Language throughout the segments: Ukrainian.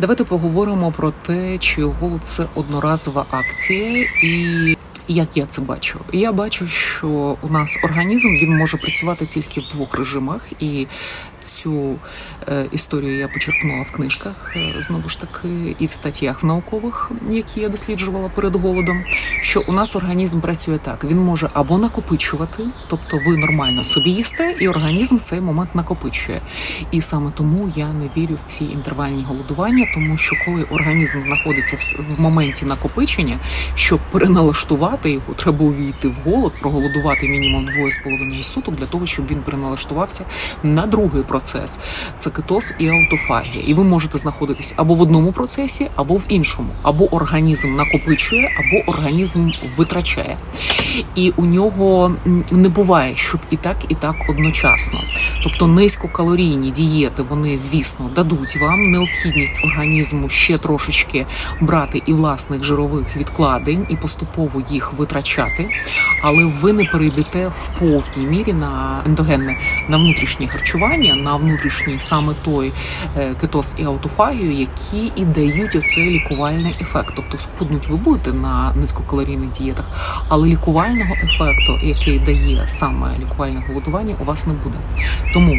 Давайте поговоримо про те, чи голод це одноразова акція і. Як я це бачу? Я бачу, що у нас організм він може працювати тільки в двох режимах, і цю е, історію я почерпнула в книжках е, знову ж таки і в статтях наукових, які я досліджувала перед голодом. Що у нас організм працює так: він може або накопичувати, тобто ви нормально собі їсте, і організм в цей момент накопичує. І саме тому я не вірю в ці інтервальні голодування, тому що коли організм знаходиться в, моменті накопичення, щоб переналаштувати його, треба увійти в голод, проголодувати мінімум двоє з половиною суток для того, щоб він переналаштувався на другий процес. Це кетоз і аутофагія. І ви можете знаходитись або в одному процесі, або в іншому. Або організм накопичує, або організм витрачає. І у нього не буває, щоб і так, і так одночасно. Тобто низькокалорійні дієти, вони, звісно, дадуть вам необхідність організму ще трошечки брати і власних жирових відкладень і поступово їх витрачати, але ви не перейдете в повній мірі на ендогенне, на внутрішнє харчування, на внутрішній саме той е, кетоз і аутофагію, які і дають оцей лікувальний ефект. Тобто схуднуть ви будете на низькокалорійних дієтах, але лікувального ефекту, який дає саме лікувальне голодування, у вас не буде. Тому,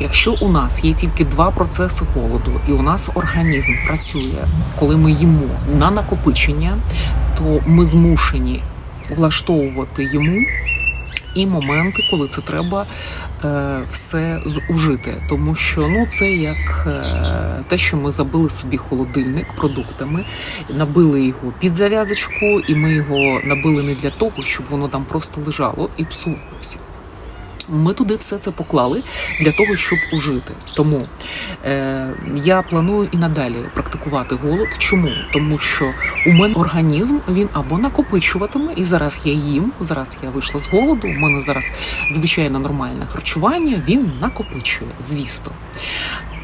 якщо у нас є тільки два процеси голоду, і у нас організм працює, коли ми їмо на накопичення, то ми змушені влаштовувати йому і моменти, коли це треба е, все зужити. Тому що ну це як е, те, що ми забили собі холодильник продуктами, набили його під зав'язочку, і ми його набили не для того, щоб воно там просто лежало і псувалося. Ми туди все це поклали для того, щоб ужити. Тому е, я планую і надалі практикувати голод. Чому? Тому що у мене організм він або накопичуватиме, і зараз я їм. Зараз я вийшла з голоду. У мене зараз звичайно нормальне харчування. Він накопичує, звісно.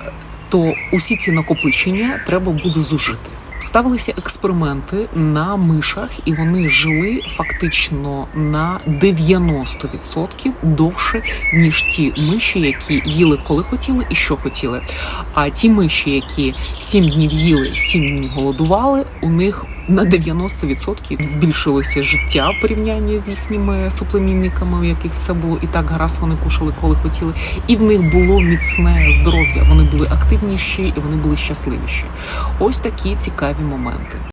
Е, То усі ці накопичення треба буде зужити. Ставилися експерименти на мишах, і вони жили фактично на 90% довше, ніж ті миші, які їли коли хотіли і що хотіли. А ті миші, які 7 днів їли, 7 днів голодували, у них на 90% збільшилося життя в порівнянні з їхніми суплемінниками, у яких все було і так гаразд, вони кушали коли хотіли, і в них було міцне здоров'я. Вони були активніші і вони були щасливіші. Ось такі цікаві моменти.